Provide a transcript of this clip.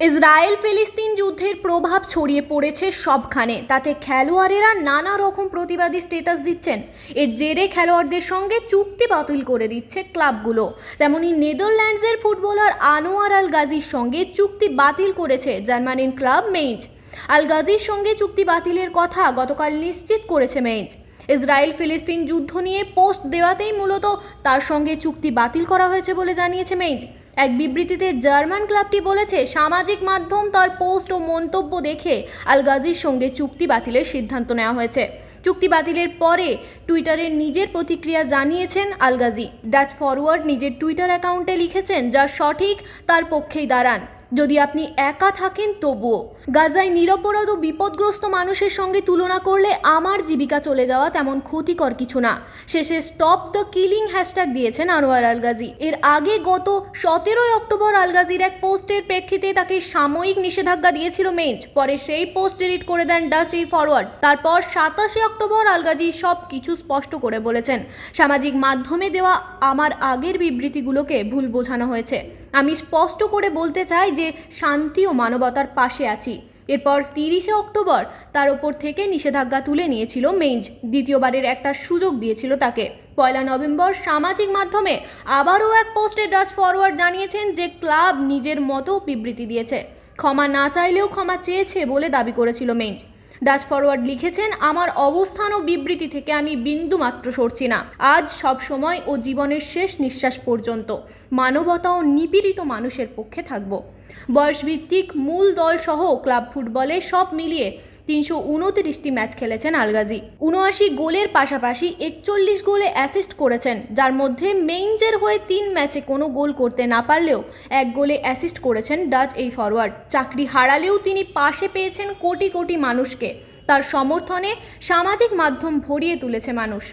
Israel ফিলিস্তিন যুদ্ধের প্রভাব ছড়িয়ে পড়েছে সবখানে। তাতে খেলোয়াড়েরা নানা রকম প্রতিবাদী স্ট্যাটাস দিচ্ছেন। এর জেরে খেলোয়াড়দের সঙ্গে চুক্তি বাতিল করে দিচ্ছে ক্লাবগুলো। তেমনি নেদারল্যান্ডসের ফুটবলার আনোয়ার আল গাজীর সঙ্গে চুক্তি বাতিল করেছে জার্মানির ক্লাব মেইজ। আল গাজীর সঙ্গে চুক্তি বাতিলের কথা গতকাল নিশ্চিত করেছে মেইজ। ইসরায়েল ফিলিস্তিন যুদ্ধ নিয়ে পোস্ট দেওয়াতেই মূলত তার সঙ্গে চুক্তি বাতিল করা হয়েছে বলে জানিয়েছে মেইজ। এক বিবৃতিতে জার্মান ক্লাবটি বলেছে, সামাজিক মাধ্যম তার পোস্ট ও মন্তব্য দেখে আল গাজির সঙ্গে চুক্তি বাতিলের সিদ্ধান্ত নেওয়া হয়েছে। চুক্তি বাতিলের পরে টুইটারে নিজের প্রতিক্রিয়া জানিয়েছেন আলগাজি। ডাচ ফরওয়ার্ড নিজের টুইটার অ্যাকাউন্টে লিখেছেন, যা সঠিক, তার পক্ষেই দাঁড়ান। যদি আপনি একা থাকেন তবুও। গাজায় নিরপরাধ ও বিপদগ্রস্ত মানুষের সঙ্গে তুলনা করলে আমার জীবিকা চলে যাওয়া তেমন ক্ষতিকর কিছু না। শেষে স্টপ দ্য কিলিং হ্যাশট্যাগ দিয়েছেন আনোয়ার আল গাজী এর আগে গত সতেরোই অক্টোবর আলগাজির এক পোস্টের প্রেক্ষিতে তাকে সাময়িক নিষেধাজ্ঞা দিয়েছিল মেঞ্জ পরে সেই পোস্ট ডিলিট করে দেন ডাচ এই ফরওয়ার্ড তারপর সাতাশে অক্টোবর আল গাজী সব কিছু স্পষ্ট করে বলেছেন, সামাজিক মাধ্যমে দেওয়া আমার আগের বিবৃতিগুলোকে ভুল বোঝানো হয়েছে। আমি স্পষ্ট করে বলতে চাই যে শান্তি ও মানবতার পাশে আছি। এরপর তিরিশে অক্টোবর তার ওপর থেকে নিষেধাজ্ঞা তুলে নিয়েছিল মেইজ দ্বিতীয়বারের একটা সুযোগ দিয়েছিল তাকে। পয়লা নভেম্বর সামাজিক মাধ্যমে আবারও এক পোস্টে ডাচ ফরওয়ার্ড জানিয়েছেন যে ক্লাব নিজের মতো বিবৃতি দিয়েছে। ক্ষমা না চাইলেও ক্ষমা চেয়েছে বলে দাবি করেছিল মেইজ ডাচ ফরওয়ার্ড লিখেছেন, আমার অবস্থান ও বিবৃতি থেকে আমি বিন্দু মাত্র সরছি না। আজ সব সময় ও জীবনের শেষ নিঃশ্বাস পর্যন্ত মানবতা ও নিপীড়িত মানুষের পক্ষে থাকব। বয়সভিত্তিক মূল দলসহ ক্লাব ফুটবলে সব মিলিয়ে তিনশো উনত্রিশটি ম্যাচ খেলেছেন আলগাজি। উনআশি গোলের পাশাপাশি একচল্লিশ গোলে অ্যাসিস্ট করেছেন, যার মধ্যে মেইনজের হয়ে তিন ম্যাচে কোনো গোল করতে না পারলেও এক গোলে অ্যাসিস্ট করেছেন ডাচ এই ফরওয়ার্ড চাকরি হারালেও তিনি পাশে পেয়েছেন কোটি কোটি মানুষকে। তার সমর্থনে সামাজিক মাধ্যম ভরিয়ে তুলেছে মানুষ।